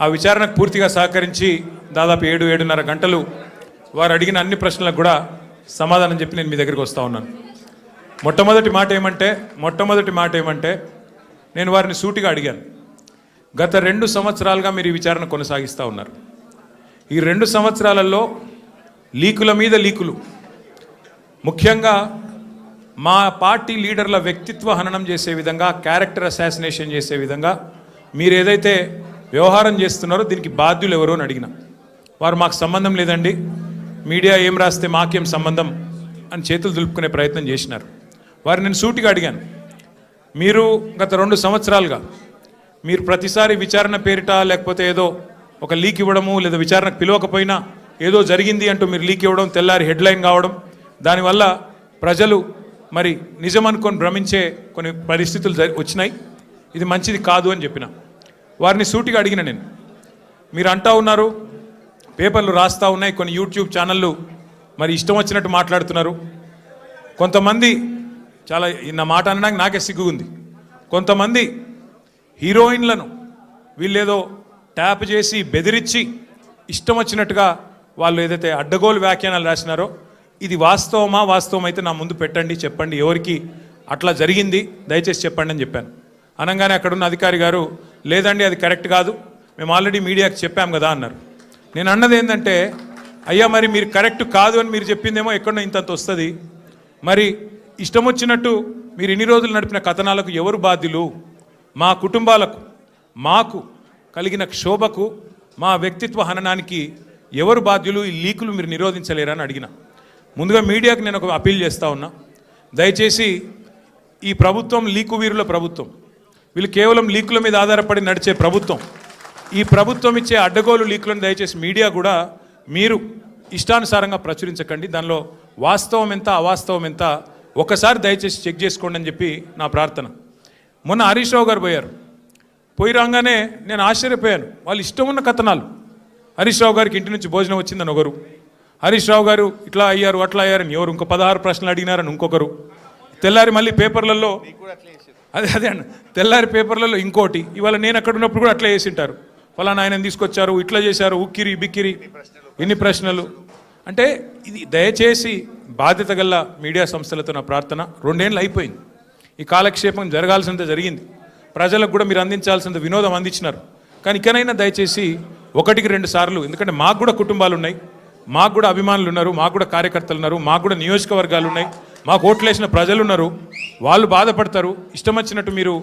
ఆ విచారణకు పూర్తిగా సహకరించి దాదాపు ఏడు ఏడున్నర గంటలు వారు అడిగిన అన్ని ప్రశ్నలకు కూడా సమాధానం చెప్పి నేను మీ దగ్గరికి వస్తూ ఉన్నాను. మొట్టమొదటి మాట ఏమంటే మొట్టమొదటి మాట ఏమంటే నేను వారిని సూటిగా అడిగాను. గత రెండు సంవత్సరాలుగా మీరు ఈ విచారణ కొనసాగిస్తూ ఉన్నారు. ఈ రెండు సంవత్సరాలలో లీకుల మీద లీకులు. ముఖ్యంగా మా పార్టీ లీడర్ల వ్యక్తిత్వ హననం చేసే విధంగా క్యారెక్టర్ అసాసినేషన్ చేసే విధంగా మీరు ఏదైతే వ్యవహారం చేస్తున్నారో దీనికి బాధ్యులు ఎవరో అని అడిగిన. వారు మాకు సంబంధం లేదండి. మీడియా ఏం రాస్తే మాకేం సంబంధం అని చేతులు దులుపుకునే ప్రయత్నం చేసినారు. వారు నేను సూటిగా అడిగాను. మీరు గత రెండు సంవత్సరాలుగా మీరు ప్రతిసారి విచారణ పేరిట లేకపోతే ఏదో ఒక లీక్ ఇవ్వడము లేదా విచారణకు పిలవకపోయినా ఏదో జరిగింది అంటూ మీరు లీక్ ఇవ్వడం తెల్లారి హెడ్లైన్ కావడం దానివల్ల ప్రజలు మరి నిజం అనుకొని భ్రమించే కొన్ని పరిస్థితులు జరి వచ్చినాయి. ఇది మంచిది కాదు అని చెప్పిన. వారిని సూటిగా అడిగిన నేను మీరు అంటా ఉన్నారు పేపర్లు రాస్తా ఉన్నాయి కొన్ని యూట్యూబ్ ఛానళ్ళు మరి ఇష్టం వచ్చినట్టు మాట్లాడుతున్నారు. కొంతమంది చాలా నా మాట అనడానికి నాకే సిగ్గు ఉంది కొంతమంది హీరోయిన్లను వీళ్ళేదో ట్యాప్ చేసి బెదిరించి ఇష్టం వచ్చినట్టుగా వాళ్ళు ఏదైతే అడ్డగోలు వ్యాఖ్యానాలు రాసినారో ఇది వాస్తవమా వాస్తవం అయితే నా ముందు పెట్టండి చెప్పండి. ఎవరికి అట్లా జరిగింది దయచేసి చెప్పండి అని చెప్పాను. అనగానే అక్కడున్న అధికారి గారు లేదండి అది కరెక్ట్ కాదు. మేము ఆల్రెడీ మీడియాకి చెప్పాం కదా అన్నారు. నేను అన్నది ఏంటంటే అయ్యా మరి మీరు కరెక్ట్ కాదు అని మీరు చెప్పిందేమో ఎక్కడో ఇంతంత వస్తుంది. మరి ఇష్టం వచ్చినట్టు మీరు ఇన్ని రోజులు నడిపిన కథనాలకు ఎవరు బాధ్యులు? మా కుటుంబాలకు మాకు కలిగిన క్షోభకు మా వ్యక్తిత్వ హననానికి ఎవరు బాధ్యులు? ఈ లీకులు మీరు నిరోధించలేరని అడిగిన. ముందుగా మీడియాకు నేను ఒక అపీల్ చేస్తా ఉన్నా. దయచేసి ఈ ప్రభుత్వం లీకు వీరుల ప్రభుత్వం వీళ్ళు కేవలం లీకుల మీద ఆధారపడి నడిచే ప్రభుత్వం. ఈ ప్రభుత్వం ఇచ్చే అడ్డగోలు లీకులను దయచేసి మీడియా కూడా మీరు ఇష్టానుసారంగా ప్రచురించకండి. దానిలో వాస్తవం ఎంత అవాస్తవం ఎంత ఒకసారి దయచేసి చెక్ చేసుకోండి అని చెప్పి నా ప్రార్థన. మొన్న హరీష్ రావు గారు పోయారు. పోయి రాగానే నేను ఆశ్చర్యపోయాను. వాళ్ళు ఇష్టం ఉన్న కథనాలు. హరీష్ రావు గారికి ఇంటి నుంచి భోజనం వచ్చిందని ఒకరు. హరీష్ రావు గారు ఇట్లా అయ్యారు అట్లా అయ్యారని ఎవరు? ఇంకో పదహారు ప్రశ్నలు అడిగినారని ఇంకొకరు. తెల్లారి మళ్ళీ పేపర్లలో అదే అదే అండి తెల్లారి పేపర్లలో ఇంకోటి. ఇవాళ నేను అక్కడ ఉన్నప్పుడు కూడా అట్లా చేసింటారు. ఫలానా ఆయన తీసుకొచ్చారు ఇట్లా చేశారు ఉక్కిరి బిక్కిరి. ఇన్ని ప్రశ్నలు? అంటే ఇది దయచేసి బాధ్యత గల మీడియా సంస్థలతో నా ప్రార్థన. రెండేళ్ళు అయిపోయింది. ఈ కాలక్షేపం జరగాల్సినంత జరిగింది. ప్రజలకు కూడా మీరు అందించాల్సినంత వినోదం అందించినారు. కానీ ఇకనైనా దయచేసి ఒకటికి రెండు సార్లు ఎందుకంటే మాకు కూడా కుటుంబాలు ఉన్నాయి. మాకు కూడా అభిమానులు ఉన్నారు మాకు కూడా కార్యకర్తలు ఉన్నారు మాకు కూడా నియోజకవర్గాలు ఉన్నాయి. మాకు ఓట్లేసిన ప్రజలు ఉన్నారు వాళ్ళు బాధపడతారు. ఇష్టం వచ్చినట్టు మీరు